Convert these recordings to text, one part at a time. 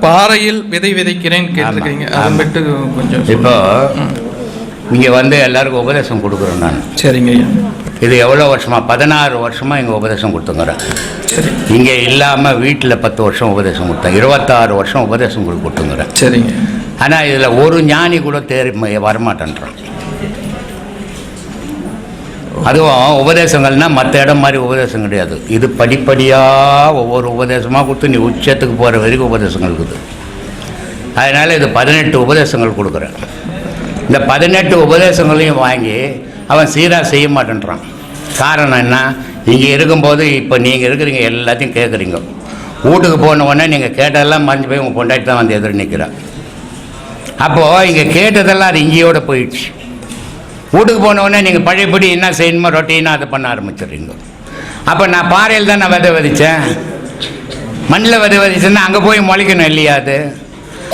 பாறையில் விதை விதைக்கிறேன் கேட்டிருக்கீங்க அதை மட்டும் கொஞ்சம் இப்போ இங்கே வந்து எல்லாருக்கும் உபதேசம் கொடுக்குறேன் நான். சரிங்க இது எவ்வளோ வருஷமா? பதினாறு வருஷமா இங்கே உபதேசம் கொடுத்துங்கிறேன். சரி. இங்கே இல்லாமல் வீட்டில் பத்து வருஷம் உபதேசம் கொடுத்தேன். இருபத்தாறு வருஷம் உபதேசம் கொடு- கொடுத்துங்கிறேன். சரிங்க. ஆனால் இதில் ஒரு ஞானி கூட ம- வரமாட்டேன்றான். அதுவும் உபதேசங்கள்னா மற்ற இடம் மாதிரி உபதேசம் கிடையாது. இது படிப்படியாக ஒவ்வொரு உபதேசமாக கொடுத்து நீ உச்சத்துக்கு போகிற வரைக்கும் உபதேசங்கள் இருக்குது. அதனால் இது பதினெட்டு உபதேசங்கள் கொடுக்குறேன். இந்த பதினெட்டு உபதேசங்களையும் வாங்கி அவன் சீராக செய்ய மாட்டேன்றான். காரணம் என்ன? இங்கே இருக்கும்போது இப்போ நீங்கள் இருக்கிறீங்க எல்லாத்தையும் கேட்குறீங்க வீட்டுக்கு போன உடனே நீங்கள் கேட்டதெல்லாம் மறைஞ்சு போய் உங்கள் பொண்டாட்டி தான் வந்து எதிர் நிற்கிறான் அப்போது இங்கே கேட்டதெல்லாம் அது இங்கேயோட போயிடுச்சு. வீட்டுக்கு போன உடனே நீங்கள் பழையபடி என்ன செய்யணுமோ ரொட்டீனாக அதை பண்ண ஆரம்பிச்சிடுறீங்க. அப்போ நான் பாறையில் தான் நான் விதை விதைச்சேன். மண்ணில் விதை விதைச்சேன்னா அங்கே போய் முளைக்கணும் இல்லையா அது?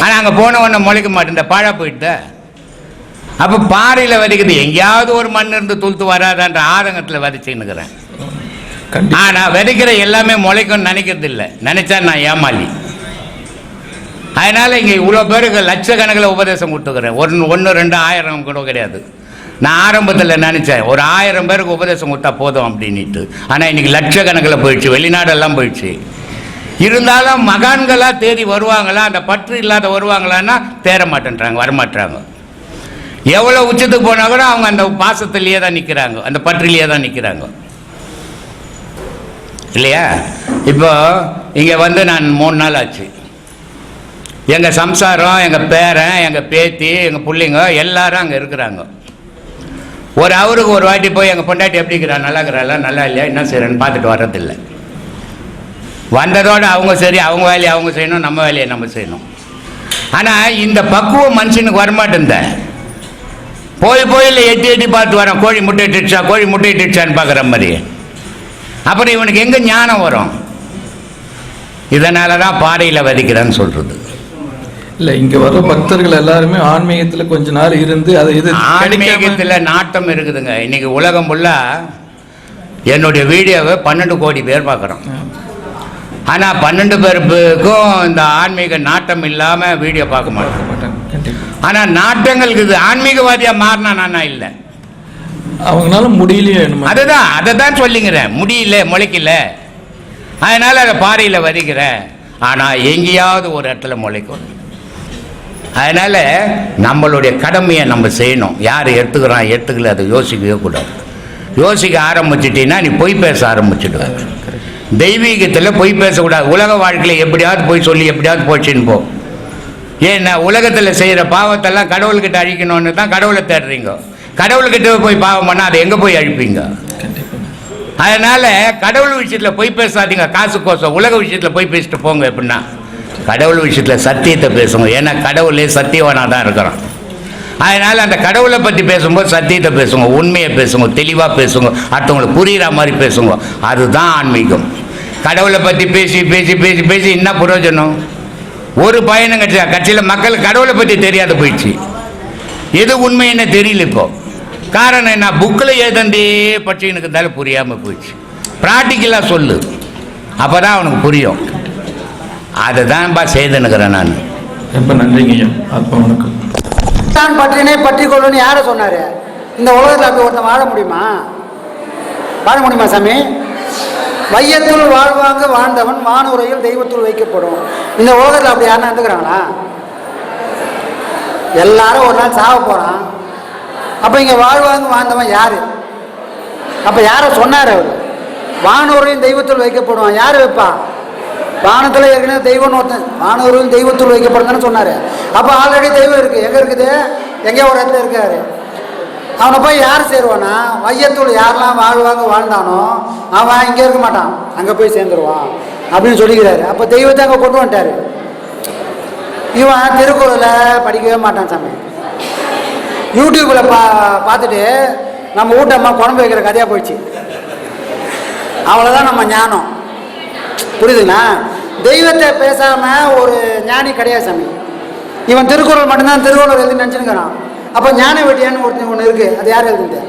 ஆனால் அங்கே போன உடனே முளைக்க மாட்டேன் பாழா போயிட்ட அப்போ பாறையில் விதைக்குது எங்கேயாவது ஒரு மண் இருந்து துளுத்து வராதான்ற ஆதங்கத்தில் விதைச்சுன்னுக்கிறேன். ஆனால் விதைக்கிற எல்லாமே முளைக்கும்னு நினைக்கிறது இல்லை. நினைச்சா நான் ஏமாளி. அதனால் இங்கே இவ்வளோ பேருக்கு லட்சக்கணக்கில் உபதேசம் கொடுத்துக்கிறேன். ஒன்று ஒன்று ரெண்டு ஆயிரம் கூட கிடையாது. நான் ஆரம்பத்தில் நினச்சேன் ஒரு ஆயிரம் பேருக்கு உபதேசம் கொடுத்தா போதும் அப்படின்ட்டு ஆனால் இன்னைக்கு லட்சக்கணக்கில் போயிடுச்சு வெளிநாடெல்லாம் போயிடுச்சு. இருந்தாலும் மகான்களாக தேடி வருவாங்களா அந்த பற்று இல்லாத வருவாங்களான்னா தேர மாட்டேன்றாங்க வரமாட்டாங்க எவ்வளோ உச்சத்துக்கு போனால் கூட அவங்க அந்த பாசத்துலேயே தான் நிற்கிறாங்க அந்த பற்றிலேயே தான் நிற்கிறாங்க இல்லையா? இப்போ இங்கே வந்து நான் மூணு நாள் ஆச்சு. எங்கள் சம்சாரம் எங்கள் பேரன் எங்கள் பேத்தி எங்கள் பிள்ளைங்க எல்லாரும் அங்கே இருக்கிறாங்க. ஒரு அவருக்கு ஒரு வாட்டி போய் எங்கள் பொண்டாட்டி எப்படி இருக்கிறா? நல்லா இருக்கிறாளா? நல்லா இல்லையா? என்ன செய்கிறேன்னு பார்த்துட்டு வர்றதில்லை. வந்ததோடு அவங்க சரி அவங்க வேலையை அவங்க செய்யணும் நம்ம வேலையை நம்ம செய்யணும். ஆனால் இந்த பக்குவம் மனுஷனுக்கு வரமாட்டேந்த போய் போய் இல்லை எட்டி எட்டி பார்த்து வரோம் கோழி முட்டை இட்டுச்சா கோழி முட்டை இட்டுச்சான்னு பார்க்குற மாதிரி. அப்புறம் இவனுக்கு எங்கே ஞானம் வரும்? இதனால தான் பாறையில் வதிக்கிறான்னு சொல்கிறது இல்லை இங்கே வர பக்தர்கள் எல்லாருமே ஆன்மீகத்தில் கொஞ்ச நாள் இருந்து அதை இது ஆன்மீகத்தில் நாட்டம் இருக்குதுங்க. இன்னைக்கு உலகம் ஃபுல்லாக என்னுடைய வீடியோவை பன்னெண்டு கோடி பேர் பார்க்குறோம். ஆனால் பன்னெண்டு பேருக்கும் இந்த ஆன்மீக நாட்டம் இல்லாமல் வீடியோ பார்க்க கண்டிப்பா. ஆனால் நாட்டங்களுக்கு இது ஆன்மீகவாதியாக மாறினா நானா இல்லை. அவங்களால முடியலையே என்னமோ. அதுதான் அதை தான் சொல்லிங்கிறேன். முடியல முளைக்கல. அதனால அதை பாறையில் வதிக்கிறேன் ஆனால் எங்கேயாவது ஒரு இடத்துல முளைக்கும். அதனால் நம்மளுடைய கடமையை நம்ம செய்யணும். யார் எடுத்துக்கிறான் எடுத்துக்கல அதை யோசிக்கவே கூடாது. யோசிக்க ஆரம்பிச்சிட்டீங்கன்னா நீ பொய் பேச ஆரம்பிச்சிடுவ. தெய்வீகத்தில் பொய் பேசக்கூடாது. உலக வாழ்க்கையில் எப்படியாவது போய் சொல்லி எப்படியாவது போச்சுன்னு போ. ஏன்னா உலகத்தில் செய்கிற பாவத்தெல்லாம் கடவுள்கிட்ட அழிக்கணும்னு தான் கடவுளை தேடுறீங்க. கடவுள்கிட்ட போய் பாவம் பண்ணால் அதை எங்கே போய் அழிப்பீங்க? அதனால் கடவுள் விஷயத்தில் போய் பேசாதீங்க. காசு கோசம் உலக விஷயத்தில் போய் பேசிட்டு போங்க எப்படின்னா. கடவுள் விஷயத்தில் சத்தியத்தை பேசணும் ஏன்னா கடவுளே சத்தியவானாக தான் இருக்கிறான். அதனால் அந்த கடவுளை பற்றி பேசும்போது சத்தியத்தை பேசுங்க உண்மையை பேசுங்க தெளிவாக பேசுங்க அடுத்தவங்களுக்கு புரிகிற மாதிரி பேசுங்க. அதுதான் ஆன்மீகம். கடவுளை பற்றி பேசி பேசி பேசி பேசி என்ன பிரயோஜனம் ஒரு பயணம் கிடைச்சா கட்சியில் மக்கள் கடவுளை பற்றி தெரியாத போயிடுச்சு. எது உண்மைன்னு தெரியல இப்போ. காரணம் என்ன? புக்கில் ஏதண்டே பற்றி எனக்கு இருந்தாலும் புரியாமல் போயிடுச்சு. ப்ராக்டிக்கலாக சொல்லு. அப்போ தான் அவனுக்கு புரியும். அதை தான்ப்பா செய்துனுக்கிறேன் நான். ரொம்ப நன்றிங்க ஐயா. ஆத்மா வணக்கம். தான் பற்றினே பற்றி கொள்ளுன்னு யாரை சொன்னாரு? இந்த உலகத்தில் அப்படி ஒருத்தன் வாழ முடியுமா? வாழ முடியுமா சாமி? வையத்துள் வாழ்வாங்க வாழ்ந்தவன் வானுரையில் தெய்வத்துள் வைக்கப்படும். இந்த உலகத்தில் அப்படி யாருன்னா இருந்துக்கிறாங்களா? எல்லாரும் ஒரு நாள் சாவ போறான். அப்போ இங்கே வாழ்வாங்க வாழ்ந்தவன் யாரு? அப்போ யாரை சொன்னார் அவர்? வானூரையும் தெய்வத்துள் வைக்கப்படும் யார் வைப்பான்? வானத்தில் ஏற்கனவே தெய்வம்னு ஒருத்தன் வானவர்கள் தெய்வத்தில் வைக்கப்படும் சொன்னார். அப்போ ஆல்ரெடி தெய்வம் இருக்குது எங்கே இருக்குது? எங்கேயோ ஒரு இடத்துல இருக்காரு. அவனை போய் யார் சேருவானா மையத்தூள் யாரெல்லாம் வாழ்வாங்க வாழ்ந்தானோ அவன் இங்கே இருக்க மாட்டான். அங்கே போய் சேர்ந்துருவான் அப்படின்னு சொல்லிக்கிறாரு. அப்போ தெய்வத்தை அங்கே கொண்டு வந்துட்டாரு. இவன் திருக்குறளை படிக்கவே மாட்டான் சாமி. யூடியூப்பில் பா பார்த்துட்டு நம்ம வீட்டம்மா குழம்பு வைக்கிற கதையாக போயிடுச்சு. அவ்வளோதான் நம்ம ஞானம். புரியுதுங்களா? தெய்வத்தை பேசாமல் ஒரு ஞானி கிடையாது சாமி. இவன் திருக்குறள் மட்டும்தான் திருக்குறள் எழுதி நினச்சிருக்கிறான். அப்போ ஞான வெட்டியான்னு ஒருத்தன் ஒன்று இருக்குது அது யார் எழுதுது?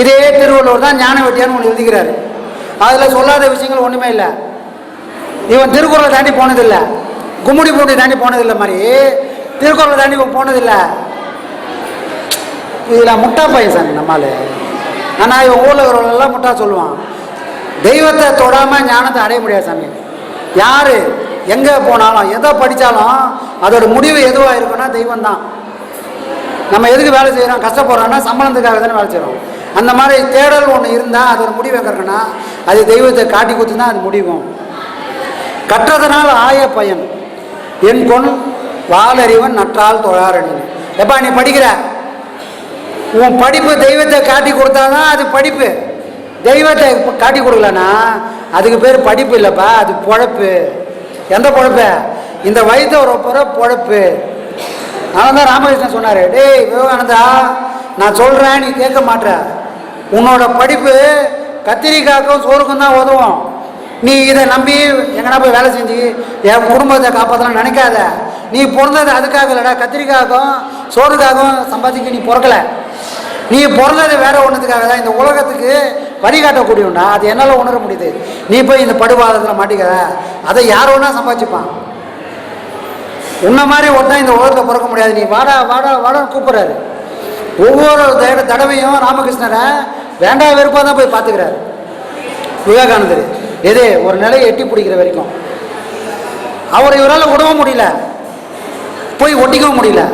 இதே திருவள்ளுவர் தான் ஞான வெட்டியான்னு ஒன்று எழுதிக்கிறாரு. அதில் சொல்லாத விஷயங்கள் ஒன்றுமே இல்லை. இவன் திருக்குறளை தாண்டி போனதில்லை. கும்முடி பூண்டி தாண்டி போனதில்லை மாதிரி. திருக்குறளை தாண்டி இவன் போனதில்லை. இதில் முட்டா பையன் சாமி நம்மால். ஆனால் இவன் ஊரில் இருக்கிறவங்களெல்லாம் முட்டா சொல்லுவான். தெய்வத்தை தொடாமல் ஞானத்தை அடைய முடியாது சாமி. யார்? எங்கே போனாலும் எதை படித்தாலும் அதோட முடிவு எதுவாக இருக்குன்னா தெய்வம் தான் நம்ம எதுக்கு வேலை செய்கிறோம் கஷ்டப்படுறோம்னா சம்பளத்துக்காக தானே வேலை செய்கிறோம் அந்த மாதிரி தேடல் ஒன்று இருந்தால் அதோட முடிவு எங்கே இருக்குன்னா அது தெய்வத்தை காட்டி கொடுத்து தான் அது முடிவும் கற்றதனால் ஆய பயன். என் பொன் வாலறிவன் நற்றால் தொழாரணி எப்பா நீ படிக்கிற? உன் படிப்பு தெய்வத்தை காட்டி கொடுத்தாதான் அது படிப்பு. தெய்வத்தை காட்டி கொடுக்கலண்ணா. அதுக்கு பேர் படிப்பு இல்லைப்பா அது பொழப்பு. எந்த பொழப்பு? இந்த வயிற்று ஒரு பிற பொழப்பு. அதனால தான் ராமகிருஷ்ணன் சொன்னார் டேய் விவேகானந்தா நான் சொல்கிறேன் நீ கேட்க மாட்ற உன்னோட படிப்பு கத்திரிக்காய்க்கும் சோறுக்கும் தான் உதவும். நீ இதை நம்பி எங்கன்னா போய் வேலை செஞ்சு என் குடும்பத்தை காப்பாற்றலாம் நினைக்காத. நீ பிறந்தது அதுக்காக இல்லைடா கத்திரிக்காய்க்கும் சோறுக்காகவும் சம்பாதிக்க நீ பிறக்கல. நீ பிறந்தது வேற ஒன்றுத்துக்காக தான். இந்த உலகத்துக்கு வழிகாட்டக்கூடியவனா அது என்னால் உணர முடியுது. நீ போய் இந்த படுபாதத்தில் மாட்டிக்கிற அதை யார் ஒன்றா சம்பாதிச்சுப்பான். உன்ன மாதிரி ஒன்றா இந்த உலகத்தை பிறக்க முடியாது. நீ வாடா வாடா வாடான்னு கூப்பிட்றாரு. ஒவ்வொரு தட- தடவையும் ராமகிருஷ்ணரை வேண்டாம் வெறுப்பாக தான் போய் பார்த்துக்கிறாரு. விவேகானந்தர் எது ஒரு நிலையை எட்டி பிடிக்கிற வரைக்கும். அவரை இவரால் விடவும் முடியல. போய் ஒட்டிக்கவும் முடியல.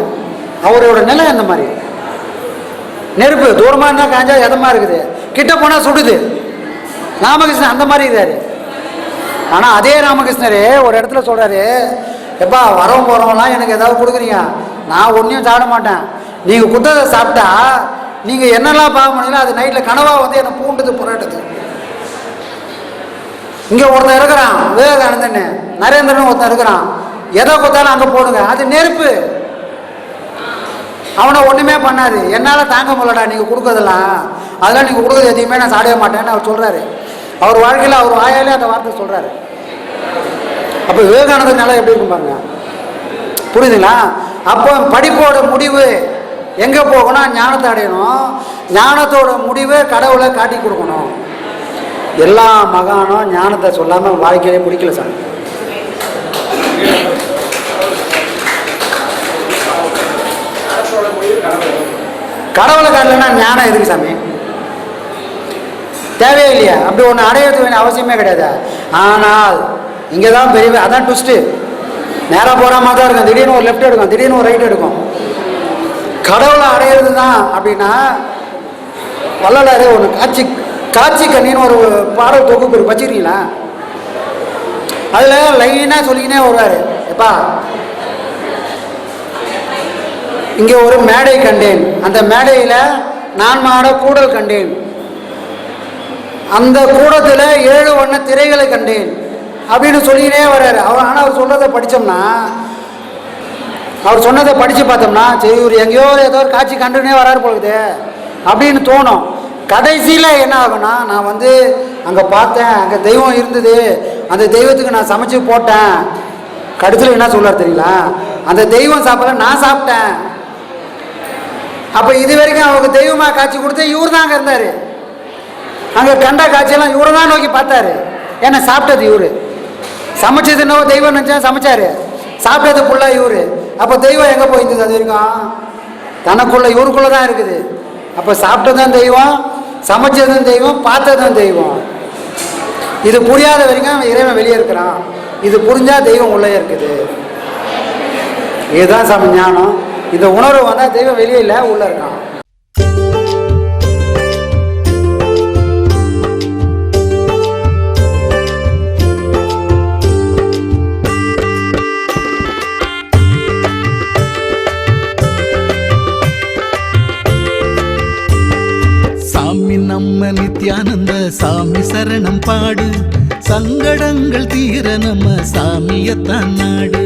அவரோட நிலை அந்த மாதிரி. நெருப்பு தூரமாக இருந்தால் காஞ்சா எதமாக இருக்குது? கிட்ட போனால் சுடுது. ராமகிருஷ்ணன் அந்த மாதிரி இருக்காரு. ஆனால் அதே ராமகிருஷ்ணர் ஒரு இடத்துல சொல்கிறாரு எப்பா வரவும் போகிறவங்களாம் எனக்கு ஏதாவது கொடுக்குறீங்க. நான் ஒன்றையும் சாப்பிட மாட்டேன். நீங்கள் குத்ததை சாப்பிட்டா நீங்கள் என்னெல்லாம் பார்க்க முடியல அது நைட்டில் கனவாக வந்து என்னை பூண்டுது புரட்டுது. இங்கே ஒருத்தன் இருக்கிறான் விவேகானந்தன் நரேந்திரன் ஒருத்தன் இருக்கிறான். எதை கொடுத்தாலும் அங்கே போடுங்க. அது நெருப்பு. அவனை ஒன்றுமே பண்ணாது. என்னால் தாங்க முடியலடா நீங்கள் கொடுக்கறதெல்லாம். அதெல்லாம் நீங்கள் கொடுக்குறது எதையுமே நான் சாடவே மாட்டேன்னு அவர் சொல்கிறாரு அவர் வாழ்க்கையில் அவர் வாயாலே அந்த வார்த்தை சொல்கிறாரு அப்போ விவேகானந்தர் நிலை எப்படி இருக்கும் பாருங்க? புரியுதுங்களா? அப்போ படிப்போட முடிவு எங்கே போகணும்? ஞானத்தை அடையணும். ஞானத்தோட முடிவு கடவுளை காட்டி கொடுக்கணும். எல்லா மகானும் ஞானத்தை சொல்லாமல் வாழ்க்கையிலே முடிக்கல சார் கடவுளை காட்டலன்னா ஞானம் எதுக்கு சாமி? தேவையே இல்லையா அப்படி ஒன்று அடையிறது வேண்டிய அவசியமே கிடையாது. ஆனால் இங்கே தான் பெரிய அதான் ட்விஸ்ட்டு நேராக போகிற மாதிரி தான் இருக்கும். திடீர்னு ஒரு லெஃப்ட் எடுக்கும் திடீர்னு ஒரு ரைட் எடுக்கும். கடவுளை அடையிறது தான் அப்படின்னா வள்ளலாரே ஒன்று காட்சி காட்சி கண்ணின்னு ஒரு பாடல் தொகுப்பு வச்சுருக்கீங்களா? அதில் லைனாக சொல்லிக்கினே வருவார். எப்பா இங்கே ஒரு மேடை கண்டேன். அந்த மேடையில் நான் மாட கூடல் கண்டேன். அந்த கூடத்தில் ஏழு வண்ண திரைகளை கண்டேன். அப்படின்னு சொல்லிக்கினே வர்றாரு. அவர் ஆனால் அவர் சொன்னதை படித்தோம்னா அவர் சொன்னதை படித்து பார்த்தோம்னா சரி இவர் எங்கேயோ ஏதோ ஒரு காட்சி கண்டுனே வராரு போகுது அப்படின்னு தோணும். கடைசியில் என்ன ஆகும்னா நான் வந்து அங்கே பார்த்தேன். அங்கே தெய்வம் இருந்தது. அந்த தெய்வத்துக்கு நான் சமைச்சு போட்டேன். கடைசியில் என்ன சொல்கிறார் தெரியுங்களா? அந்த தெய்வம் சாப்பிட நான் சாப்பிட்டேன். அப்போ இது வரைக்கும் அவங்க தெய்வமாக காட்சி கொடுத்து இவர் தான் அங்கே இருந்தார். அங்கே கண்ட காட்சியெல்லாம் இவரை தான் நோக்கி பார்த்தாரு. ஏன்னா சாப்பிட்டது இவரு. சமைச்சது என்னவோ தெய்வம் நினச்சா சமைச்சாரு. சாப்பிட்டது ஃபுல்லாக இவரு. அப்போ தெய்வம் எங்கே போயிருந்தது அது வரைக்கும்? தனக்குள்ள இவருக்குள்ள தான் இருக்குது. அப்போ சாப்பிட்டதும் தெய்வம் சமைச்சதும் தெய்வம் பார்த்ததும் தெய்வம். இது புரியாத வரைக்கும் இறைவன் வெளியே இருக்கிறான். இது புரிஞ்சா தெய்வம் உள்ளே இருக்குது. இதுதான் சம ஞானம் இந்த உணர்வு வந்தால் தெய்வம் வெளியே இல்லை உள்ளே இருக்கான். சாமி நம்ம நித்யானந்த சாமி சரணம் பாடு. சங்கடங்கள் தீர நம்ம சாமியத்தான் நாடு.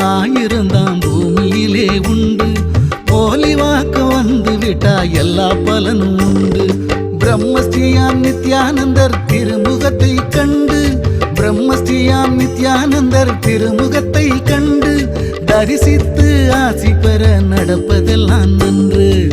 ஆயிரந்தாம் பூமியிலே உண்டு. போலி வாக்க வந்து விட்டா எல்லா பலனும் உண்டு. பிரம்மஸ்ரீயாம் நித்யானந்தர் திருமுகத்தை கண்டு. பிரம்மஸ்ரீயாம் நித்யானந்தர் திருமுகத்தை கண்டு. தரிசித்து ஆசி பெற நடப்பதெல்லாம் நன்று.